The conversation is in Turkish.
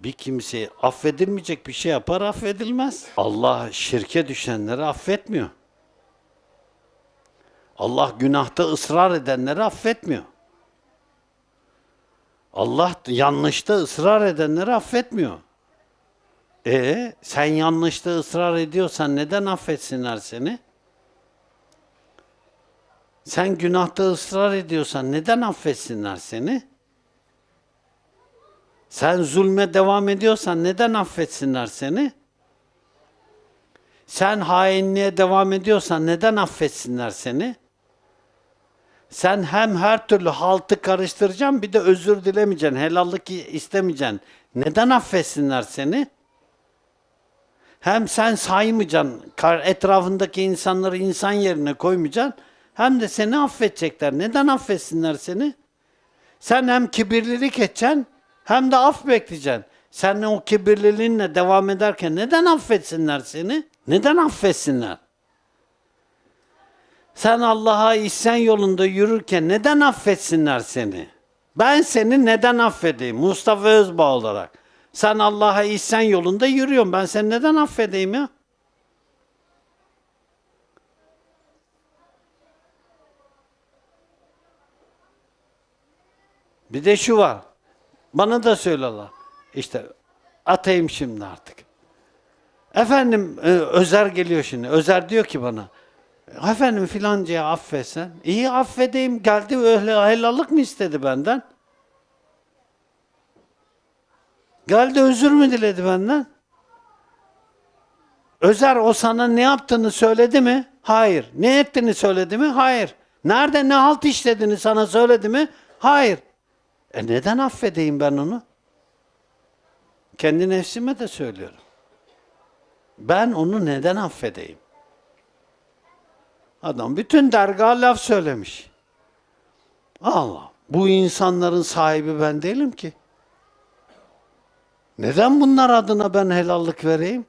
Bir kimse affedilmeyecek bir şey yapar affedilmez. Allah şirke düşenleri affetmiyor. Allah günahta ısrar edenleri affetmiyor. Allah yanlışta ısrar edenleri affetmiyor. E sen yanlışta ısrar ediyorsan neden affetsinler seni? Sen günahta ısrar ediyorsan neden affetsinler seni? Sen zulme devam ediyorsan neden affetsinler seni? Sen hainliğe devam ediyorsan neden affetsinler seni? Sen hem her türlü haltı karıştıracaksın bir de özür dilemeyeceksin, helallik istemeyeceksin. Neden affetsinler seni? Hem sen saymayacaksın, etrafındaki insanları insan yerine koymayacaksın. Hem de seni affedecekler. Neden affetsinler seni? Sen hem kibirlilik edeceksin hem de af bekleyeceksin. Sen o kibirliliğinle devam ederken neden affetsinler seni? Neden affetsinler? Sen Allah'a isyan yolunda yürürken neden affetsinler seni? Ben seni neden affedeyim Mustafa Özbağ olarak? Sen Allah'a isyan yolunda yürüyorsun. Ben seni neden affedeyim ya? Bir de şu var. Bana da söyle Allah. İşte atayım şimdi artık. Efendim e, Özer geliyor şimdi. Özer diyor ki bana. Efendim filancaya affetsen. İyi affedeyim. Geldi öyle helallik mi istedi benden? Geldi özür mü diledi benden? Özer o sana ne yaptığını söyledi mi? Hayır. Ne ettiğini söyledi mi? Hayır. Nerede ne halt işlediğini sana söyledi mi? Hayır. E neden affedeyim ben onu? Kendi nefsime de söylüyorum. Ben onu neden affedeyim? Adam bütün dergaha laf söylemiş. Allah, bu insanların sahibi ben değilim ki. Neden bunlar adına ben helallik vereyim?